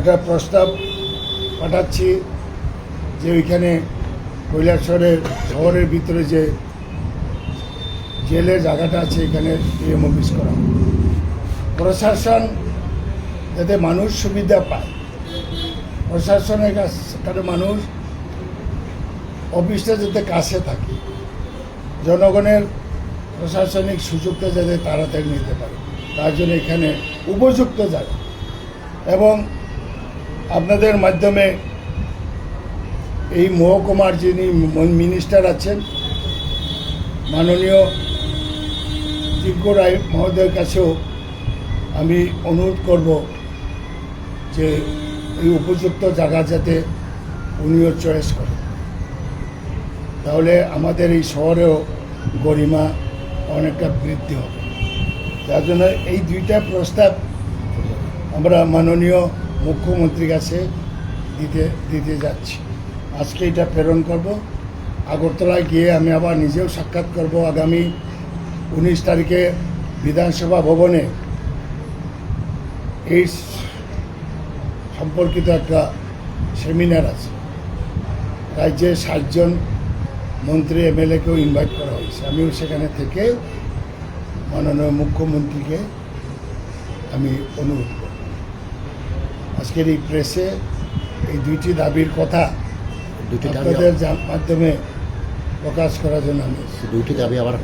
একটা প্রস্তাব পাঠাচ্ছি যে ওইখানে কৈলাসরের শহরের ভিতরে যে জেলের জায়গাটা আছে, এখানে ডিএম অফিস করা প্রশাসন যাতে মানুষ সুবিধা পায়। প্রশাসনের কাছে মানুষ অফিসটা যাতে কাছে থাকে। জনগণের প্রশাসনিক সুযোগটা যাতে তাড়াতাড়ি নিতে পারে। তার জন্য এখানে উপযুক্ত জায়গা। এবং আপনাদের মাধ্যমে এই মহকুমার যিনি মিনিস্টার আছেন, মাননীয় টিঙ্কু রায় মহোদয়ের কাছেও আমি অনুরোধ করব যে এই উপযুক্ত জায়গা যাতে উনিও চয়েস করেন। তাহলে আমাদের এই শহরেও গরিমা অনেকটা বৃদ্ধি হবে। যার জন্য এই দুইটা প্রস্তাব আমরা মাননীয় মুখ্যমন্ত্রীর কাছে দিতে দিতে যাচ্ছি। আজকে এটা প্রেরণ করব। আগরতলায় গিয়ে আমি আবার নিজেও সাক্ষাৎ করব আগামী উনিশ তারিখে বিধানসভা ভবনে। এই সম্পর্কিত একটা সেমিনার আছে। রাজ্যের ষাটজন মন্ত্রী, এমএলএকেও ইনভাইট করা হয়েছে। আমিও সেখানে থেকে মাননীয় মুখ্যমন্ত্রীকে আমি অনুরোধ আজকের এই প্রেসে এই দুইটি দাবির কথা দুটি দাবি আপনাদের জা- মাধ্যমে প্রকাশ করার জন্য আমি এসেছি। দুইটি দাবি আবার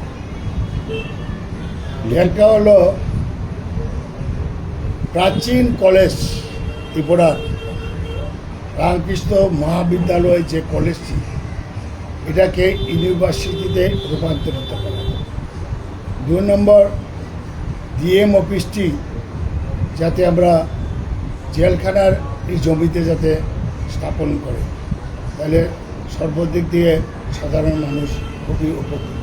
একটা হলো প্রাচীন কলেজ ত্রিপুরার রামকৃষ্ণ মহাবিদ্যালয় যে কলেজটি এটাকে ইউনিভার্সিটিতে রূপান্তরিত করা দুই নম্বর ডিএম অফিসটি যাতে আমরা জেলখানার এই জমিতে যাতে স্থাপন করে তাহলে সর্বদিক দিয়ে সাধারণ মানুষ খুবই উপকৃত।